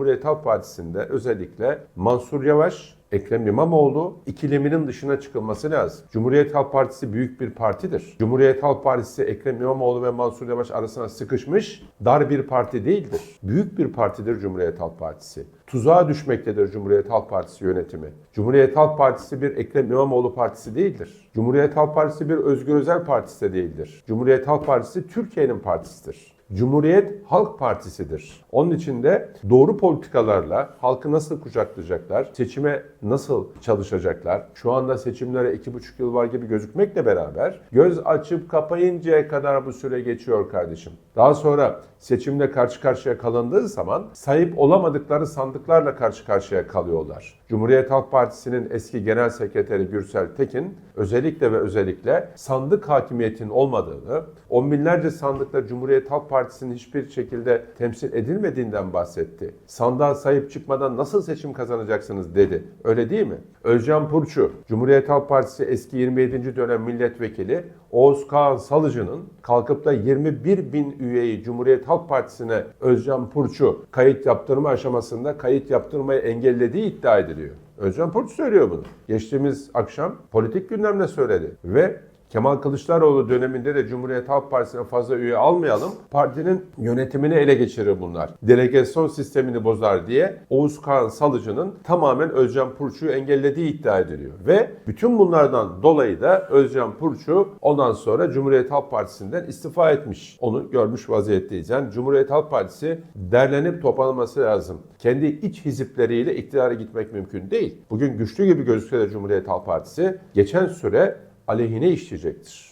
Cumhuriyet Halk Partisi'nde özellikle Mansur Yavaş, Ekrem İmamoğlu ikileminin dışına çıkılması lazım. Cumhuriyet Halk Partisi büyük bir partidir. Cumhuriyet Halk Partisi Ekrem İmamoğlu ve Mansur Yavaş arasına sıkışmış dar bir parti değildir. Büyük bir partidir Cumhuriyet Halk Partisi. Tuzağa düşmektedir Cumhuriyet Halk Partisi yönetimi. Cumhuriyet Halk Partisi bir Ekrem İmamoğlu partisi değildir. Cumhuriyet Halk Partisi bir Özgür Özel partisi de değildir. Cumhuriyet Halk Partisi Türkiye'nin partisidir. Cumhuriyet Halk Partisi'dir. Onun için de doğru politikalarla halkı nasıl kucaklayacaklar, seçime nasıl çalışacaklar, şu anda seçimlere iki buçuk yıl var gibi gözükmekle beraber göz açıp kapayıncaya kadar bu süre geçiyor kardeşim. Daha sonra seçimle karşı karşıya kalındığı zaman sahip olamadıkları sandıklarla karşı karşıya kalıyorlar. Cumhuriyet Halk Partisi'nin eski genel sekreteri Gürsel Tekin özellikle ve özellikle sandık hakimiyetinin olmadığını, on binlerce sandıkla Cumhuriyet Halk Partisi'nin hiçbir şekilde temsil edilmediğinden bahsetti. Sandığa sahip çıkmadan nasıl seçim kazanacaksınız dedi. Öyle değil mi? Özcan Purçu, Cumhuriyet Halk Partisi eski 27. dönem milletvekili Oğuz Kağan Salıcı'nın kalkıp da 21 bin üyeyi Cumhuriyet Halk Partisi'ne Özcan Purçu kayıt yaptırma aşamasında kayıt yaptırmayı engellediği iddia ediliyor. Özcan Purçu söylüyor bunu. Geçtiğimiz akşam politik gündemde söyledi ve Kemal Kılıçdaroğlu döneminde de Cumhuriyet Halk Partisi'ne fazla üye almayalım. Partinin yönetimini ele geçirir bunlar. Delegasyon sistemini bozar diye Oğuz Kağan Salıcı'nın tamamen Özcan Purçu'yu engellediği iddia ediliyor. Ve bütün bunlardan dolayı da Özcan Purçu ondan sonra Cumhuriyet Halk Partisi'nden istifa etmiş. Onu görmüş vaziyetteyiz. Yani Cumhuriyet Halk Partisi derlenip toplanması lazım. Kendi iç hizipleriyle iktidara gitmek mümkün değil. Bugün güçlü gibi gözükse de Cumhuriyet Halk Partisi geçen süre aleyhine işleyecektir.